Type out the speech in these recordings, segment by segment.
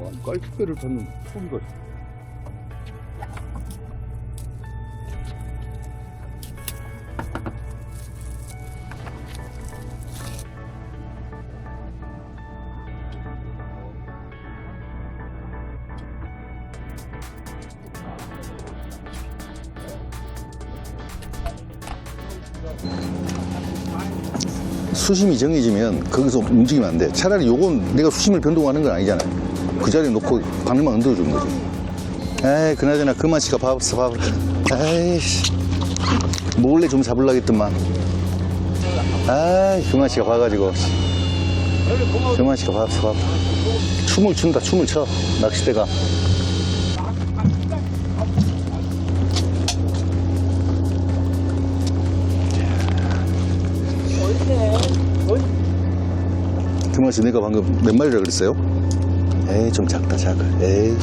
와, 깔치배를 닫는 소리가. 수심이 정해지면 거기서 움직이면 안 돼. 차라리 요건 내가 수심을 변동하는 건 아니잖아. 그 자리에 놓고 바늘만 얹어주는 거지. 에이, 그나저나 그만 씨가 봐봤어, 봐봤어. 에이씨. 몰래 좀 잡으려겠더만. 아이, 그만 씨가 봐가지고. 그만 씨가 봐봤어, 봐봤어. 춤을 춘다, 춤을 춰. 낚시대가. 그만 씨 내가 방금 몇 마리라 그랬어요? 에이, 좀 작다, 작아. 에이.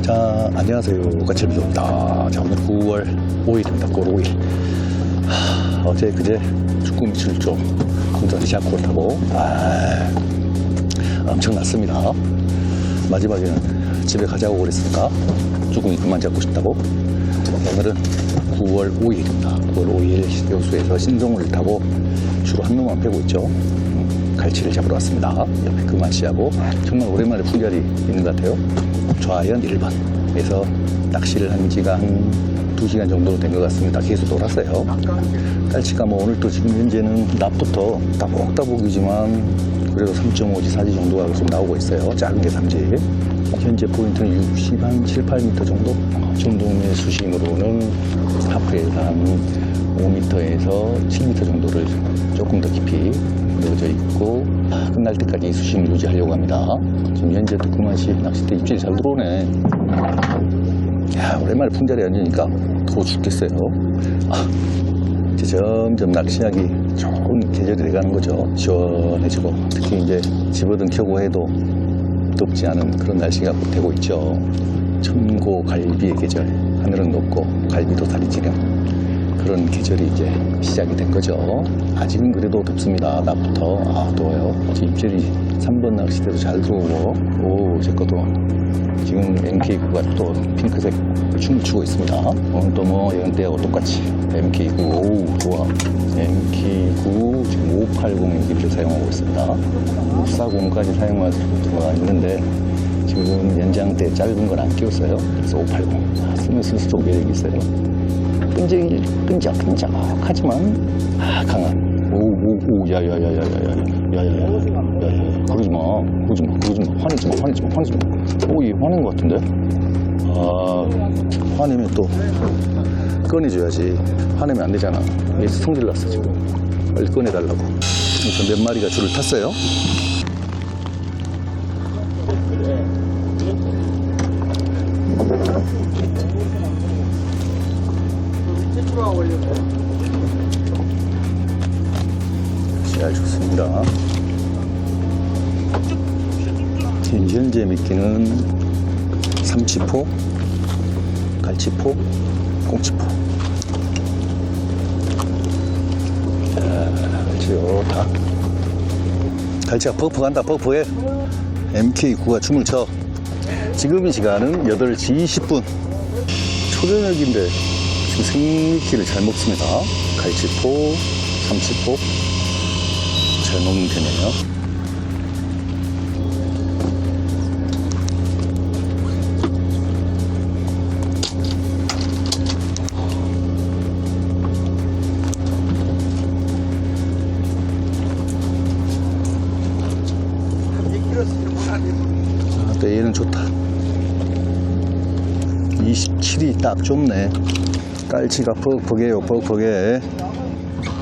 자, 안녕하세요. 가철비입니다. 자, 오늘 9월 5일입니다. 9월 5일. 하, 어제, 그제 축구 밑을 좀 공전이 샤코를 타고, 아, 엄청났습니다. 마지막에는 집에 가자고 그랬으니까 쭈꾸미 그만 잡고 싶다고. 오늘은 9월 5일입니다. 9월 5일 여수에서 신동을 타고 주로 한 놈만 빼고 있죠. 음, 갈치를 잡으러 왔습니다. 옆에 금만 씨하고 정말 오랜만에 풍절이 있는 것 같아요. 좌연 1번에서 낚시를 한 지가 한 2시간 정도 된 것 같습니다. 계속 놀았어요. 깔치가 뭐 오늘 또 지금 현재는 낮부터 따복따복이지만 그래도 3.5지, 4지 정도가 좀 나오고 있어요. 작은 게 3지. 현재 포인트는 60, 한 7, 8m 정도? 정동의 수심으로는 하프에서 한 5m에서 7m 정도를 조금 더 깊이 넣어져 있고 끝날 때까지 이 수심을 유지하려고 합니다. 지금 현재도 그만시 낚싯대 입질이 잘 들어오네. 야, 오랜만에 풍자리에 앉으니까 더워 죽겠어요. 아, 이제 점점 낚시하기 좋은 계절이 돼가는 거죠. 시원해지고. 특히 이제 집어든 켜고 해도 덥지 않은 그런 날씨가 되고 있죠. 천고 갈비의 계절. 하늘은 높고 갈비도 다리지는 그런 계절이 이제 시작이 된 거죠. 아직은 그래도 덥습니다. 낮부터. 아, 더워요. 지금 입질이 3번 낚시대도 잘 들어오고, 오, 제 것도 지금 MK9가 또 핑크색 춤을 추고 있습니다. 오늘 또뭐 연대하고 똑같이 MK9, 오, 좋아. MK9 지금 580 기를 사용하고 있습니다. 640까지 사용할 수가 있는데 지금 연장대 짧은 건 안 끼웠어요. 그래서 580. 아, 쓰면 쓸수록 매력이 있어요. 끈적, 끈적, 끈적하지만, 아, 강한. 오, 오, 오, 야, 야, 야, 야, 야, 야, 야, 야, 야, 야, 야, 야, 그러지 마. 그러지 마, 그러지 마. 화내지 마, 화내지 마, 화내지 마. 오, 얘 화낸 것 같은데? 아, 화내면 또 꺼내줘야지. 화내면 안 되잖아. 얘 성질 났어, 지금. 빨리 꺼내달라고. 그래서 몇 마리가 줄을 탔어요. 미끼는 삼치포, 갈치포, 꽁치포. 자, 갈치 좋다. 갈치가 퍽퍽한다, 퍽퍽해. MK9가 춤을 춰. 지금 이 시간은 8시 20분. 초저녁인데 지금 생미끼를 잘 먹습니다. 갈치포, 삼치포, 잘 먹는 편이에요. 아, 또 얘는 좋다. 27이 딱 좋네. 깔치가 퍽퍽해요, 퍽퍽해.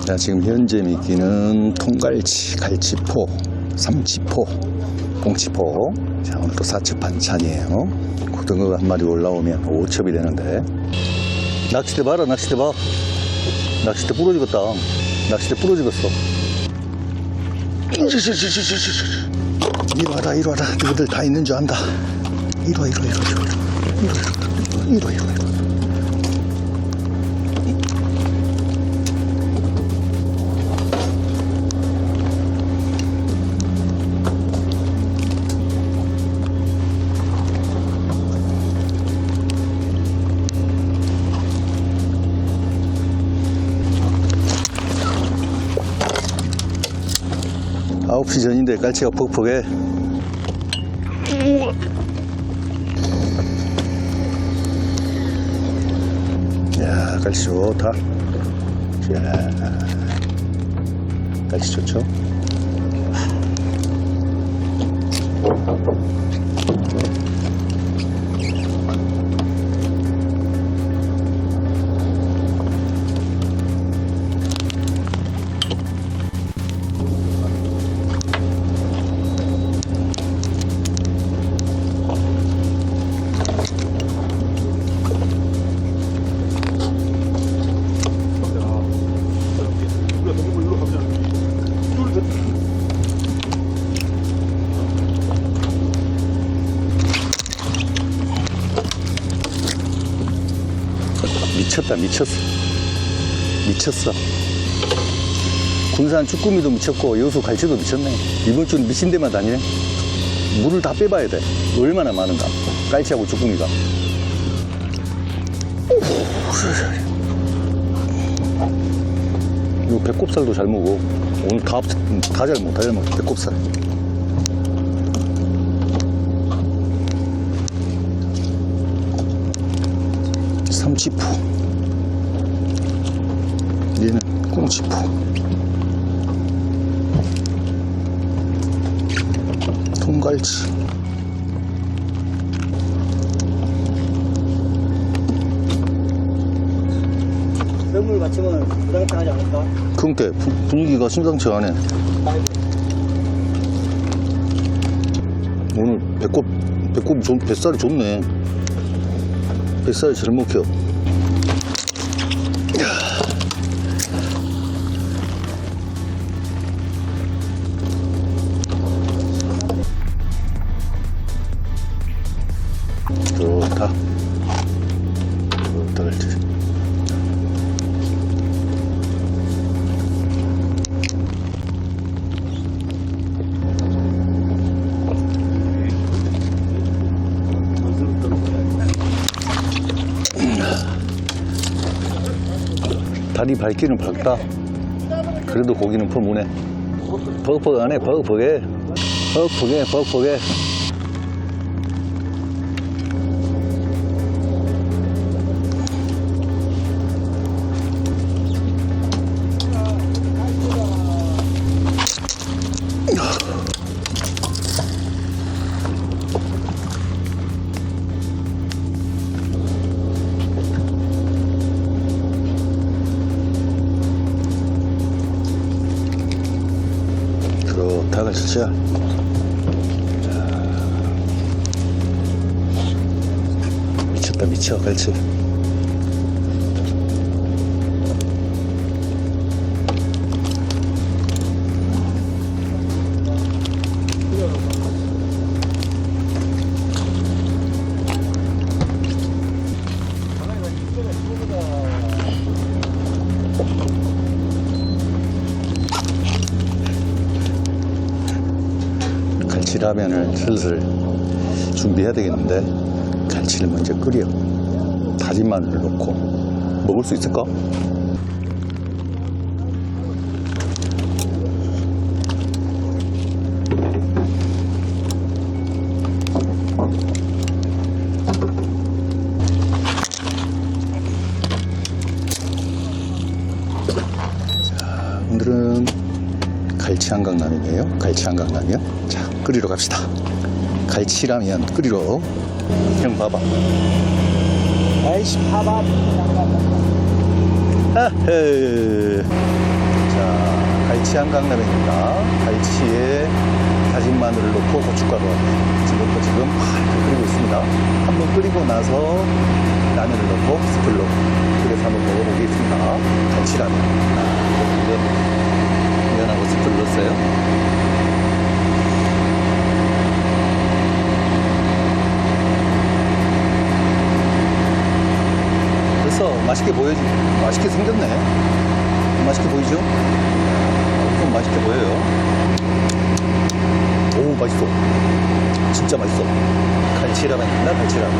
자, 지금 현재 미끼는 통갈치, 갈치포, 삼치포, 꽁치포. 자, 오늘 또 사첩 반찬이에요. 고등어 한 마리 올라오면 5첩이 되는데. 낚싯대 봐라, 낚싯대 봐. 낚싯대 부러지겠다. 낚싯대 부러지겠어. 이리 와라, 이리 와라. 너희들 다 있는 줄 안다. 이리 와, 이리 와, 이리 와, 이리 와. 이리 와, 이리 와, 이리 와. 시 전인데 깔치가 퍽퍽해. 야, 깔치 좋다. 자, 깔치 좋죠? 미쳤다, 미쳤어. 미쳤어. 군산 쭈꾸미도 미쳤고, 여수 갈치도 미쳤네. 이번 주는 미친 데만 다니네. 물을 다 빼봐야 돼. 얼마나 많은가. 깔치하고 쭈꾸미가. 이거 배꼽살도 잘 먹어. 오늘 다, 다잘 먹어, 다잘 먹어. 배꼽살. 삼치포. 얘는 꽁치포. 통갈치. 썰물 맞추면 부당당하지 않을까? 그러니까 분- 분위기가 심상치 않네. 오늘 배꼽, 배꼽 좋, 뱃살이 좋네. 뱃살이 잘 먹혀. 다리 밝기는 밝다. 그래도 고기는 푸무네. 버벅버벅하네, 버벅버벅해. 버벅버벅해, 버벅버벅 해. 그렇다가 진짜. 미쳤다, 미쳐, 갈치. 갈치라면을 슬슬 준비해야 되겠는데 갈치를 먼저 끓여 다진 마늘을 넣고 먹을 수 있을까? 갈치 한강라면이에요. 갈치 한강라면. 자, 끓이러 갑시다. 갈치라면 끓이러. 형 봐봐. 아이씨, 봐봐. 자, 갈치 한강라면입니다. 갈치에 다진 마늘을 넣고 고춧가루 지금 넣고 지금 끓이고 있습니다. 한번 끓이고 나서 라면을 넣고 스프를 넣고 그래서 한번 먹어보겠습니다. 갈치라면. 아, 스프를 넣었어요. 그래서 맛있게 보여지, 맛있게 생겼네. 맛있게 보이죠? 엄청 맛있게 보여요. 오, 맛있어. 진짜 맛있어. 갈치라면 있나? 갈치라면.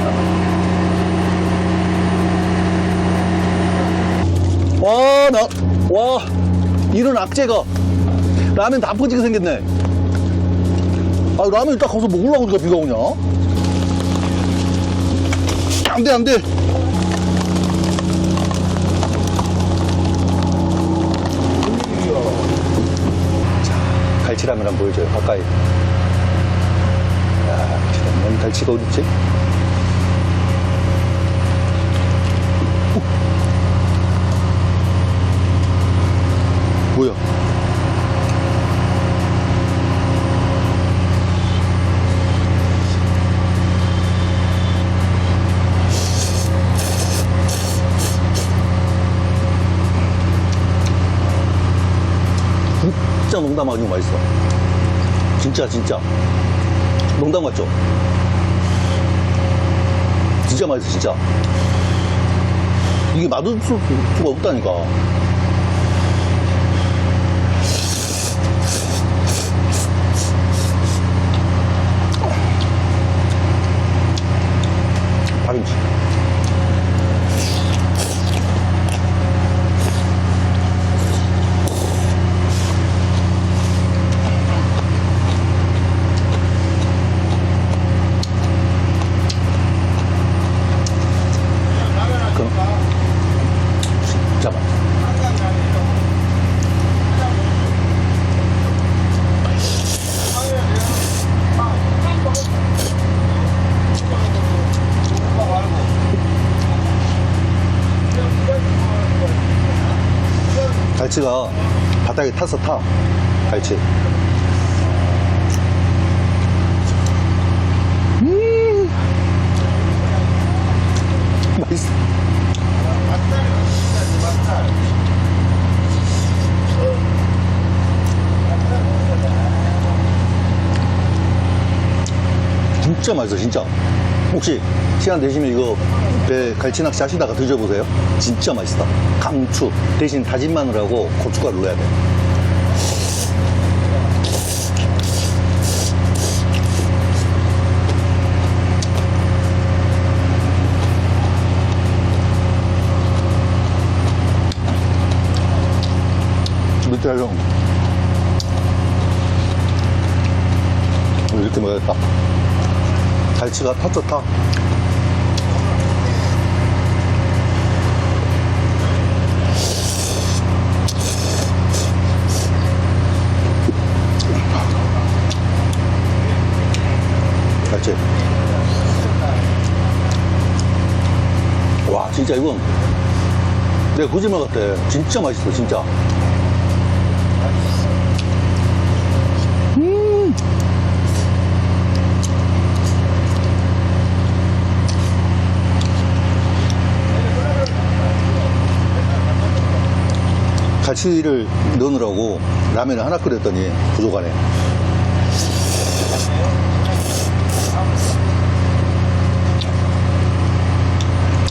와, 나, 와, 이런 악재가 라면 다 퍼지게 생겼네. 아, 라면이 딱 가서 먹으려고 하니까 비가 오냐? 안 돼, 안 돼. 자, 갈치라면 한번 보여줘요, 가까이. 야, 갈치라면, 갈치가 어딨지? 어. 뭐야? 농담 아니고 맛있어. 진짜, 진짜. 농담 같죠? 진짜 맛있어, 진짜. 이게 맛없을 수가 없다니까. 파김치. 갈치가 바닥에 타서 타. 갈치. 음. 맛있어. 진짜 맛있어, 진짜. 혹시 시간 되시면 이거 배 갈치 낚시 하시다가 드셔보세요. 진짜 맛있다. 강추. 대신 다진 마늘하고 고춧가루 넣어야 돼. 밑에 형. 이렇게 먹어야겠다. 갈치가 타. 갈치. 와 진짜 이건 내가 거짓말 같아. 진짜 맛있어 진짜. 갈치를 넣느라고 라면을 하나 끓였더니 부족하네.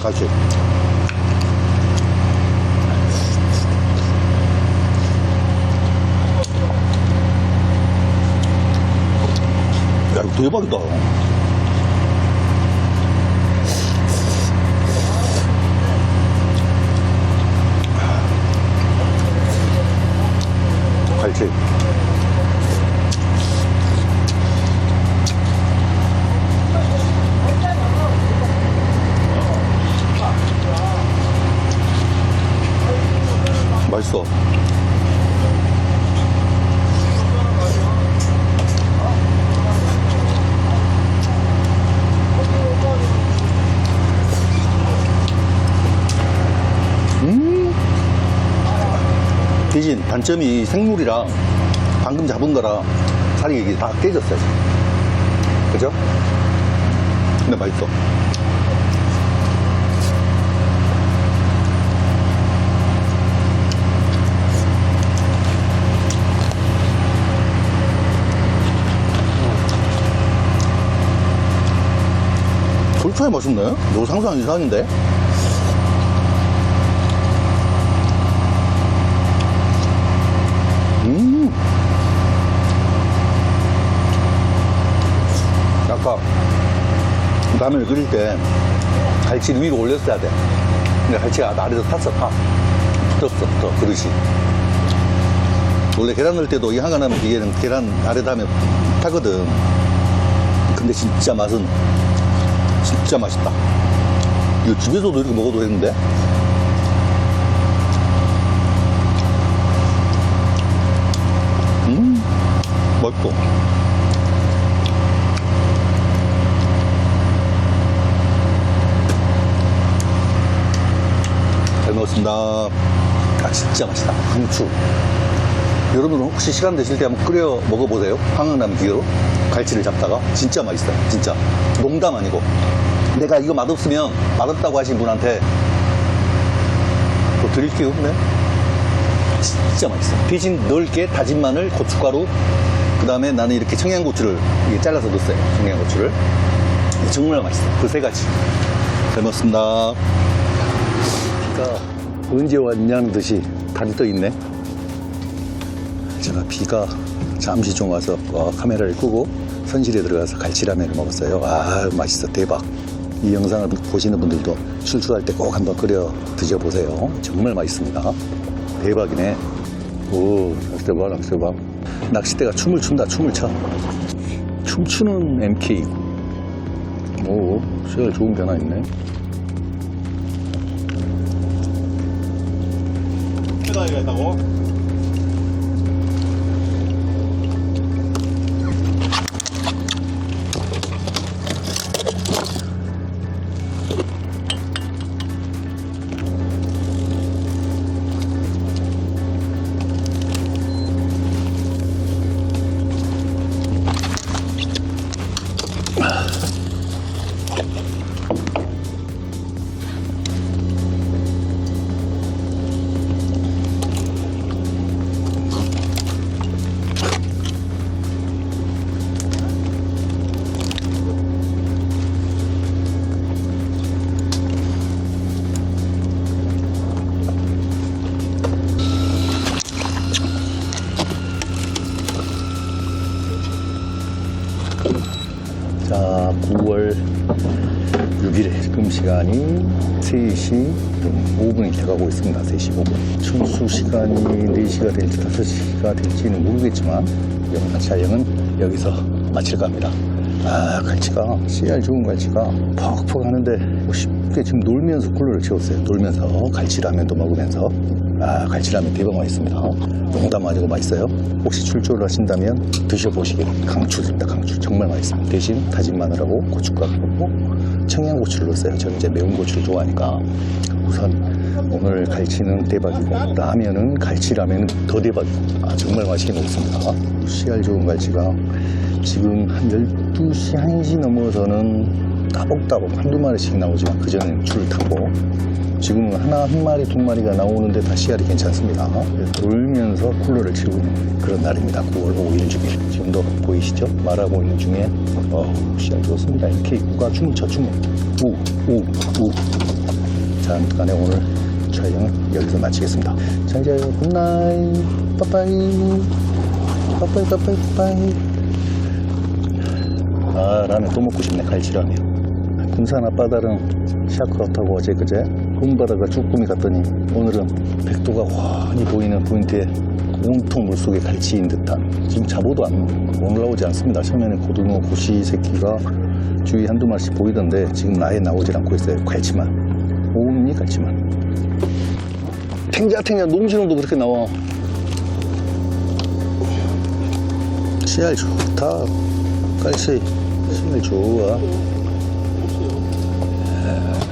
갈치. 야, 대박이다. 갈치. 맛있어. 대신 단점이 생물이랑 방금 잡은 거랑 살이 이게 다 깨졌어요. 그죠? 근데 맛있어. 골차이 맛있네? 너 상상 이상인데? 음. 아까 라면을 끓일 때 갈치를 위로 올렸어야 돼. 근데 갈치가 아래에서 탔어, 타. 떴어, 또 그릇이. 원래 계란 넣을 때도 이 한가 나면 뒤에는 계란 아래다 하면 비슷하거든. 근데 진짜 맛은 진짜 맛있다. 이거 집에서도 이렇게 먹어도 되는데? 음, 맛있어. 잘 먹었습니다. 아, 진짜 맛있다. 강추. 여러분은 혹시 시간 되실 때 한번 끓여 먹어보세요. 한강라면 기계로. 갈치를 잡다가. 진짜 맛있어요. 진짜. 농담 아니고. 내가 이거 맛없으면 맛없다고 하신 분한테 또 드릴게요. 네. 진짜 맛있어. 대신 넓게 다진 마늘, 고춧가루, 그 다음에 나는 이렇게 청양고추를 이게 잘라서 넣었어요. 청양고추를. 정말 맛있어. 그 세 가지. 잘 먹었습니다. 비가 언제 왔냐는 듯이 다리 떠 있네. 제가 비가 잠시 좀 와서 어, 카메라를 끄고 선실에 들어가서 갈치라면을 먹었어요. 아, 맛있어. 대박. 이 영상을 보시는 분들도 출출할 때 꼭 한번 끓여 드셔보세요. 정말 맛있습니다. 대박이네. 오, 낚싯대 봐, 낚싯대 봐. 낚싯대가 춤을 춘다, 춤을 춰. 춤추는 MK. 오, 시야 좋은 변화 있네. 있다고? 시간이 3시 5분이 돼가고 있습니다. 3시 5분. 청수 시간이 4시가 될지 5시가 될지는 모르겠지만 영상 촬영은 여기서 마칠까 합니다. 아, 갈치가 씨알 좋은 갈치가 퍽퍽 하는데 뭐 쉽게 지금 놀면서 쿨러를 채웠어요. 놀면서 갈치라면도 먹으면서 아, 갈치라면 대박 맛있습니다. 농담 아니고 맛있어요. 혹시 출조를 하신다면 드셔보시길 강추드립니다. 강추. 정말 맛있습니다. 대신 다진 마늘하고 고춧가루하고 청양고추를 넣었어요. 저는 이제 매운 고추를 좋아하니까 우선 오늘 갈치는 대박이고 라면은 갈치라면은 더 대박이고 아, 정말 맛있게 먹습니다. 씨알 좋은 갈치가 지금 한 12시, 1시 넘어서는 따복따복 한두 마리씩 나오지만 그전에는 줄을 타고 지금은 하나, 한 마리, 두 마리가 나오는데 다 씨알이 괜찮습니다. 돌면서 쿨러를 치고 있는 그런 날입니다. 9월 5일 주일. 지금도 보이시죠? 말하고 있는 중에, 어, 씨알 좋습니다. 이렇게 구가 춤을 춰, 춤을. 우, 우, 우. 자, 아무튼간에 오늘 촬영은 여기서 마치겠습니다. 자, 이제 굿나잇. 빠빠이. 빠빠이, 빠빠이, 빠빠이. 아, 라면 또 먹고 싶네, 갈치라면. 군산 앞바다는 샤크아웃하고 어제 그제 꿈바다가 쭈꾸미 갔더니 오늘은 백도가 환히 보이는 포인트에 온통 물속에 갈치인 듯한 지금 잡어도 안 올라오지 않습니다. 처음에는 고등어 고시 새끼가 주위 한두 마리씩 보이던데 지금 아예 나오질 않고 있어요. 갈치만. 온니 갈치만. 탱자탱자 놈시놈도 그렇게 나와. 씨알 좋다. 갈치 씨알 좋아. Uh...